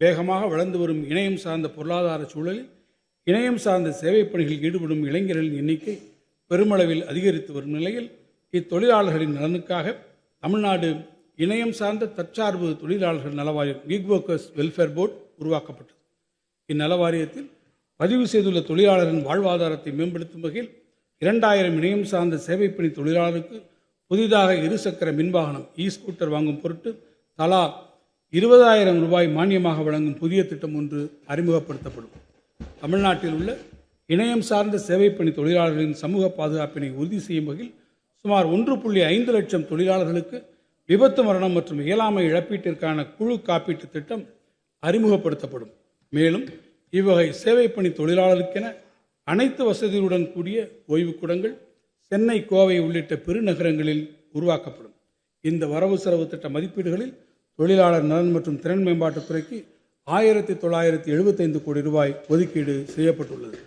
வேகமாக வளர்ந்து வரும் இணையம் சார்ந்த பொருளாதார சூழலில் இணையம் சார்ந்த சேவைப் பணிகளில் ஈடுபடும் இளைஞர்களின் எண்ணிக்கை பெருமளவில் அதிகரித்து வரும் நிலையில் இத்தொழிலாளர்களின் நலனுக்காக தமிழ்நாடு இணையம் சார்ந்த தற்சார்பு தொழிலாளர்கள் நலவாரியம் கிக் ஒர்க்கர்ஸ் வெல்ஃபேர் போர்டு உருவாக்கப்பட்டது. இந்நலவாரியத்தில் பதிவு செய்துள்ள தொழிலாளரின் வாழ்வாதாரத்தை மேம்படுத்தும் வகையில் இரண்டாயிரம் இணையம் சார்ந்த சேவைப்பணி தொழிலாளருக்கு புதிதாக இருசக்கர மின்வாகனம் இ ஸ்கூட்டர் வாங்கும் பொருட்டு தலா இருபதாயிரம் ரூபாய் மானியமாக வழங்கும் புதிய திட்டம் ஒன்று அறிமுகப்படுத்தப்படும். தமிழ்நாட்டில் உள்ள இணையம் சார்ந்த சேவைப்பணி தொழிலாளர்களின் சமூக பாதுகாப்பினை உறுதி செய்யும் வகையில் சுமார் ஒன்று புள்ளி ஐந்து லட்சம் தொழிலாளர்களுக்கு விபத்து மரணம் மற்றும் இயலாமை இழப்பீட்டிற்கான குழு காப்பீட்டு திட்டம் அறிமுகப்படுத்தப்படும். மேலும் இவ்வகை சேவைப்பணி தொழிலாளருக்கென அனைத்து வசதிகளுடன் கூடிய ஓய்வுக்கூடங்கள் சென்னை கோவை உள்ளிட்ட பெருநகரங்களில் உருவாக்கப்படும். இந்த வரவு செலவு திட்ட மதிப்பீடுகளில் தொழிலாளர் நலன் மற்றும் திறன் மேம்பாட்டுத்துறைக்கு ஆயிரத்தி தொள்ளாயிரத்தி எழுபத்தைந்து கோடி ரூபாய் ஒதுக்கீடு செய்யப்பட்டுள்ளது.